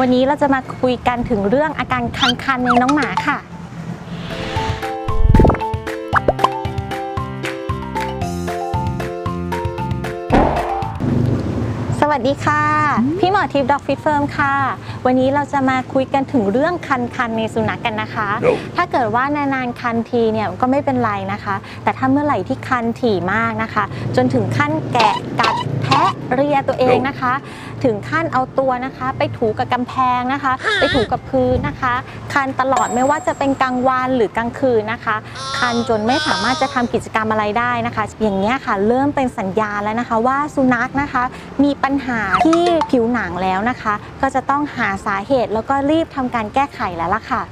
วันนี้เราจะมาคุยกันถึงเรื่องอาการคันๆในน้องหมาค่ะ สวัสดีค่ะ พี่หมอทิพย์ด็อกฟิตเฟิร์มค่ะ วันนี้เราจะมาคุยกันถึงเรื่องคันๆในสุนัขกันนะคะ ถ้าเกิดว่านานๆคันทีเนี่ยก็ไม่เป็นไรนะคะ แต่ถ้าเมื่อไหร่ที่คันถี่มากนะคะ จนถึงขั้นแกะกัด แทะเลียตัวเองนะคะ ถึงขั้นเอาตัวนะคะ ไปถูกับกำแพงนะคะ ไปถูกับพื้นนะคะ คันตลอดไม่ว่าจะเป็นกลางวันหรือกลางคืนนะคะ คันจนไม่สามารถจะทำกิจกรรมอะไรได้นะคะ อย่างนี้ยค่ะเริ่มเป็นสัญญาณแล้วนะคะ ว่าสุนัขนะคะ มีปัญหาที่ผิวหนังแล้วนะคะ ก็จะต้องหาสาเหตุแล้วก็รีบทำการแก้ไขแล้วล่ะค่ะ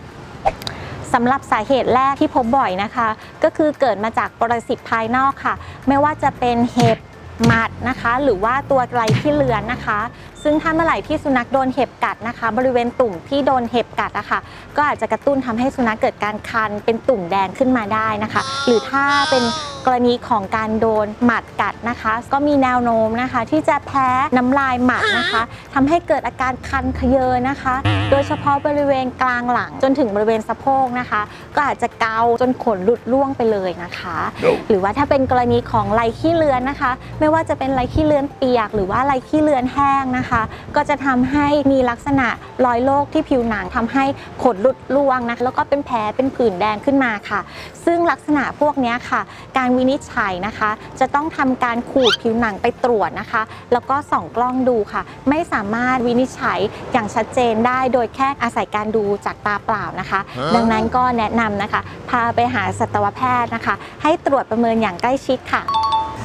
สำหรับสาเหตุแรกที่พบบ่อยนะคะ ก็คือเกิดมาจากปรสิตภายนอกค่ะ ไม่ว่าจะเป็นเห็บห มัดนะคะ หรือว่าตัวไรที่เลือนนะคะ ซึ่งถ้าเมื่อไหร่ที่สุนัขโดนเห็บกัดนะคะ บริเวณตุ่มที่โดนเห็บกัดอะค่ะก็อาจจะกระตุ้นทำให้สุนัขเกิดการคันเป็นตุ่มแดงขึ้นมาได้นะคะ หรือถ้าเป็น กรณีของการโดนหมัดกัดนะคะ ก็มีแนวโน้มนะคะ ที่จะแพ้น้ำลายหมัดนะคะทำให้เกิดอาการคันเขยอนะคะ โดยเฉพาะบริเวณกลางหลังจนถึงบริเวณสะโพกนะคะ ก็อาจจะเกาจนขนหลุดร่วงไปเลยนะคะ หรือว่าถ้าเป็นกรณีของไรขี้เลือนนะคะ ไม่ว่าจะเป็นไรขี้เลือนเปียก หรือว่าไรขี้เลือนแห้งนะคะ ก็จะทำให้มีลักษณะรอยโรคที่ผิวหนังทำให้ขนหลุดร่วงนะคะแล้วก็เป็นแผลเป็นผื่นแดงขึ้นมาค่ะ ซึ่งลักษณะพวกเนี้ยค่ะ การวินิจฉัยนะคะ จะต้องทำการขูดผิวหนังไปตรวจนะคะ แล้วก็ส่องกล้องดูค่ะ ไม่สามารถวินิจฉัยอย่างชัดเจนได้ โดยแค่อาศัยการดูจากตาเปล่านะคะ ดังนั้นก็แนะนำนะคะ พาไปหาสัตวแพทย์นะคะ ให้ตรวจประเมินอย่างใกล้ชิดค่ะ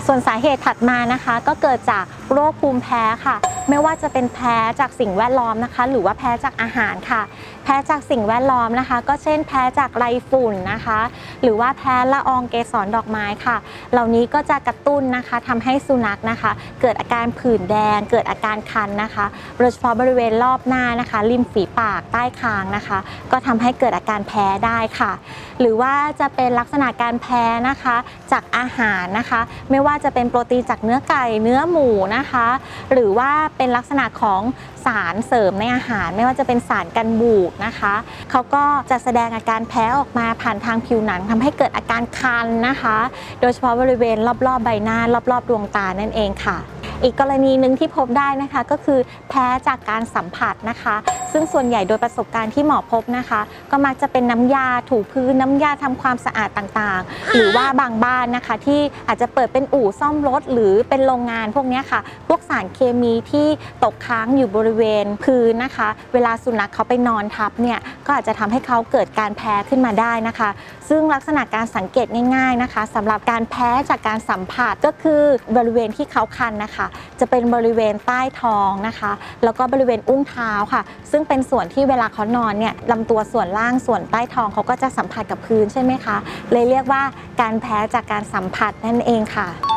ส่วนสาเหตุถัดมานะคะ ก็เกิดจากโรคภูมิแพ้ค่ะ ไม่ว่าจะเป็นแพ้จากสิ่งแวดล้อมนะคะ หรือว่าแพ้จากอาหารค่ะ แพ้จากสิ่งแวดล้อมนะคะ ก็เช่นแพ้จากไรฝุ่นนะคะ หรือว่าแพ้ละอองเกสรดอกไม้ค่ะ เหล่านี้ก็จะกระตุ้นนะคะทำให้สุนัขนะคะ เกิดอาการผื่นแดง เกิดอาการคันนะคะโดยเฉพาะบริเวณรอบหน้านะคะ ริมฝีปากใต้คางนะคะ ก็ทำให้เกิดอาการแพ้ได้ค่ะ หรือว่าจะเป็นลักษณะการแพ้นะคะ จากอาหารนะคะ ไม่ว่าจะเป็นโปรตีนจากเนื้อไก่เนื้อหมูนะคะ หรือว่าเป็นลักษณะของสารเสริมในอาหาร ไม่ว่าจะเป็นสารกันบูดนะคะเขาก็จะแสดงอาการแพ้ออกมาผ่านทางผิวหนังทำให้เกิดอาการคันนะคะ โดยเฉพาะบริเวณรอบๆใบหน้ารอบๆดวงตานั่นเองค่ะ อีกกรณีหนึ่งที่พบได้นะคะก็คือแพ้จากการสัมผัสนะคะ ซึ่งส่วนใหญ่โดยประสบการณ์ที่หมอพบนะคะ ก็มักจะเป็นน้ำยาถูพื้นน้ำยาทำความสะอาดต่างๆ หรือว่าบางบ้านนะคะ ที่อาจจะเปิดเป็นอู่ซ่อมรถหรือเป็นโรงงานพวกนี้ค่ะ พวกสารเคมีที่ตกค้างอยู่บริเวณพื้นนะคะ เวลาสุนัขเขาไปนอนทับเนี่ยก็อาจจะทำให้เขาเกิดการแพ้ขึ้นมาได้นะคะ ซึ่งลักษณะการสังเกตง่าย ๆนะคะสำหรับการแพ้จากการสัมผัสก็คือบริเวณที่เขาคันนะคะ จะเป็นบริเวณใต้ท้องนะคะ แล้วก็บริเวณอุ้งเท้าค่ะ ซึ่งเป็นส่วนที่เวลาเขานอนเนี่ยลำตัวส่วนล่างส่วนใต้ท้องเขาก็จะสัมผัสกับพื้นใช่ไหมคะ เลยเรียกว่าการแพ้จากการสัมผัสนั่นเองค่ะ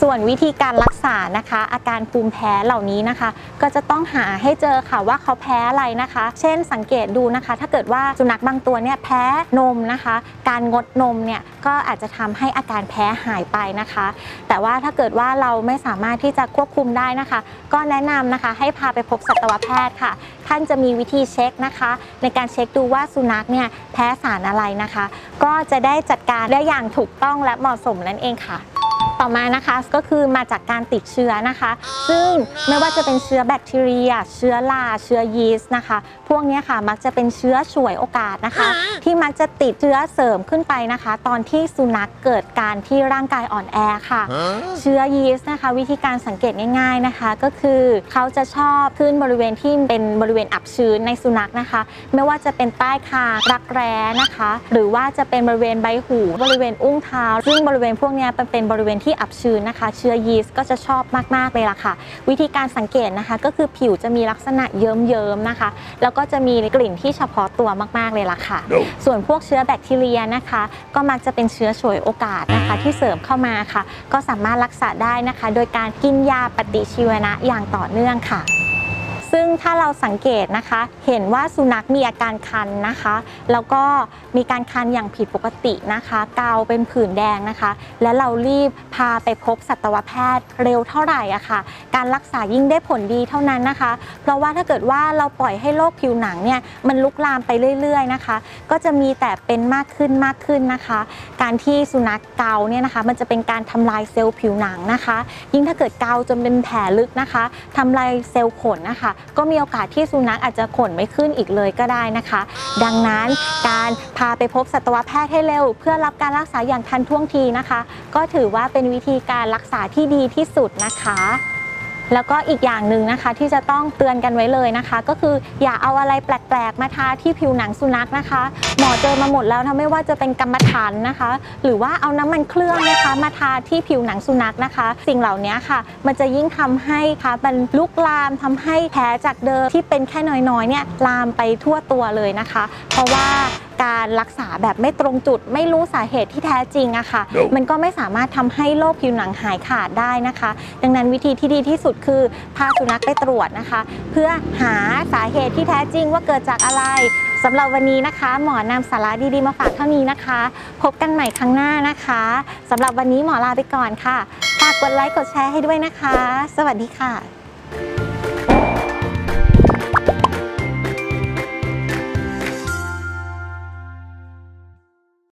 ส่วนวิธีการรักษานะคะ อาการภูมิแพ้เหล่านี้นะคะ ก็จะต้องหาให้เจอค่ะว่าเขาแพ้อะไรนะคะ เช่นสังเกตดูนะคะ ถ้าเกิดว่าสุนัขบางตัวเนี่ยแพ้นมนะคะ การงดนมเนี่ยก็อาจจะทำให้อาการแพ้หายไปนะคะ แต่ว่าถ้าเกิดว่าเราไม่สามารถที่จะควบคุมได้นะคะ ก็แนะนำนะคะให้พาไปพบสัตวแพทย์ค่ะ ท่านจะมีวิธีเช็คนะคะ ในการเช็คดูว่าสุนัขเนี่ยแพ้สารอะไรนะคะ ก็จะได้จัดการได้อย่างถูกต้องและเหมาะสมนั่นเองค่ะ ต่อมานะคะก็คือมาจากการติดเชื้อนะคะ ซึ่งไม่ว่าจะเป็นเชื้อแบคทีเรีย เชื้อราเชื้อยีสต์นะคะ พวกเนี้ยค่ะมักจะเป็นเชื้อฉวยโอกาสนะคะ ที่มักจะติดเชื้อเสริมขึ้นไปนะคะ ตอนที่สุนัขเกิดการที่ร่างกายอ่อนแอค่ะ เชื้อยีสต์นะคะ วิธีการสังเกตง่าย ๆนะคะ ก็คือเขาจะชอบขึ้นบริเวณที่เป็นบริเวณอับชื้นในสุนัขนะคะ ไม่ว่าจะเป็นใต้คางรักแร้นะคะ หรือว่าจะเป็นบริเวณใบหู บริเวณอุ้งเท้า ซึ่งบริเวณพวกเนี้ยเป็นเป็นบริเวณที่อับชื้นนะคะ เชื้อยีสต์ก็จะชอบมากๆเลยล่ะค่ะ วิธีการสังเกตนะคะ ก็คือผิวจะมีลักษณะเยิ้มๆนะคะ แล้วก็จะมีกลิ่นที่เฉพาะตัวมากๆเลยล่ะค่ะส่วนพวกเชื้อแบคทีเรียนะคะ ก็มักจะเป็นเชื้อฉวยโอกาสนะคะ ที่เสริมเข้ามาค่ะ ก็สามารถรักษาได้นะคะ โดยการกินยาปฏิชีวนะอย่างต่อเนื่องค่ะ ซึ่งถ้าเราสังเกตนะคะ เห็นว่าสุนัขมีอาการคันนะคะ แล้วก็มีการคันอย่างผิดปกตินะคะเกาเป็นผื่นแดงนะคะ และเรารีบพาไปพบสัตวแพทย์เร็วเท่าไหร่อะค่ะ การรักษายิ่งได้ผลดีเท่านั้นนะคะ เพราะว่าถ้าเกิดว่าเราปล่อยให้โรคผิวหนังเนี่ยมันลุกลามไปเรื่อยๆนะคะ ก็จะมีแต่เป็นมากขึ้นมากขึ้นนะคะ การที่สุนัขเกาเนี่ยนะคะ มันจะเป็นการทำลายเซลล์ผิวหนังนะคะ ยิ่งถ้าเกิดเกาจนเป็นแผลลึกนะคะทำลายเซลล์ขนนะคะก็มีโอกาสที่สุนัขอาจจะขนไม่ขึ้นอีกเลยก็ได้นะคะ ดังนั้นการพาไปพบสัตวแพทย์ให้เร็ว เพื่อรับการรักษาอย่างทันท่วงทีนะคะ ก็ถือว่าเป็นวิธีการรักษาที่ดีที่สุดนะคะ แล้วก็อีกอย่างหนึ่งนะคะที่จะต้องเตือนกันไว้เลยนะคะ ก็คืออย่าเอาอะไรแปลกๆมาทาที่ผิวหนังสุนัขนะคะ หมอเจอมาหมดแล้วนะไม่ว่าจะเป็นกรรมฐานนะคะ หรือว่าเอาน้ำมันเครื่องนะคะมาทาที่ผิวหนังสุนัขนะคะ สิ่งเหล่านี้ค่ะ มันจะยิ่งทำให้ค่ะมันลุกลามทำให้แผลจากเดิมที่เป็นแค่น้อยๆเนี่ยลามไปทั่วตัวเลยนะคะ เพราะว่า การรักษาแบบไม่ตรงจุด ไม่รู้สาเหตุที่แท้จริงอะค่ะ Nope มันก็ไม่สามารถทำให้โรคผิวหนังหายขาดได้นะคะ ดังนั้นวิธีที่ดีที่สุดคือพาสุนัขไปตรวจนะคะ เพื่อหาสาเหตุที่แท้จริงว่าเกิดจากอะไรสำหรับวันนี้นะคะ หมอนำสาระดีๆมาฝากเท่านี้นะคะ พบกันใหม่ครั้งหน้านะคะสำหรับวันนี้หมอลาไปก่อนค่ะฝากกดไลค์กดแชร์ให้ด้วยนะคะ สวัสดีค่ะ